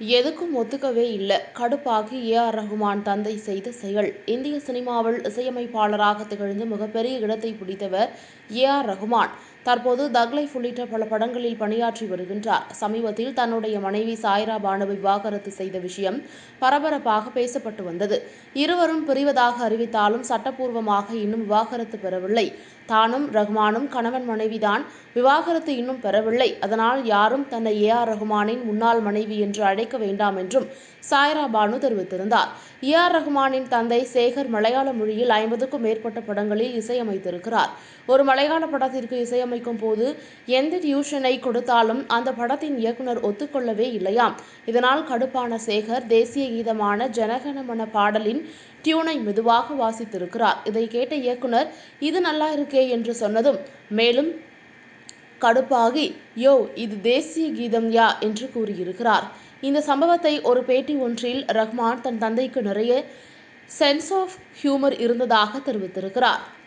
எதுக்கும் ஒத்துக்கவே இல்லை. கடுப்பாகி ஏ. ஆர். ரகுமான் தந்தை செய்த செயல். இந்திய சினிமாவில் இசையமைப்பாளராக திகழ்ந்து மிகப்பெரிய இடத்தை பிடித்தவர் ஏ. ஆர். ரகுமான். தற்போது தக் லைஃப் உள்ளிட்ட பல படங்களில் பணியாற்றி வருகின்றார். சமீபத்தில் தன்னுடைய மனைவி சாய்ரா பானுவை விவாகரத்து செய்த விஷயம் பரபரப்பாக பேசப்பட்டு வந்தது. இருவரும் பிரிவதாக அறிவித்தாலும் சட்டப்பூர்வமாக இன்னும் விவாகரத்து பெறவில்லை. தானும் ரகுமானும் கணவன் மனைவிதான். விவாகரத்து இன்னும் பெறவில்லை. அதனால் யாரும் தன்னை ஏ. ஆர். ரகுமானின் முன்னாள் மனைவி என்று அழைக்க வேண்டாம் என்றும் சாய்ரா பானு தெரிவித்திருந்தார். ஏ ஆர் தந்தை சேகர் மலையாள மொழியில் ஐம்பதுக்கும் மேற்பட்ட படங்களில் இசையமைத்திருக்கிறார். ஒரு மலையாள படத்திற்கு இசையமைக்கும் போது எந்த டியூஷனை கொடுத்தாலும் அந்த படத்தின் இயக்குனர் ஒத்துக்கொள்ளவே இல்லையாம். இதனால் கடுப்பான சேகர் தேசிய கீதமான ஜனகணமன பாடலின் டியூனை மெதுவாக வாசித்திருக்கிறார். இதை கேட்ட இயக்குனர் இது நல்லா இருக்கே என்று சொன்னதும் மேலும் கடுப்பாகி யோ இது தேசிய கீதம் யா என்று கூறியிருக்கிறார். இந்த சம்பவத்தை ஒரு பேட்டி ஒன்றில் ரஹ்மான் தன் தந்தைக்கு நிறைய சென்ஸ் ஆஃப் ஹியூமர் இருந்ததாக தெரிவித்திருக்கிறார்.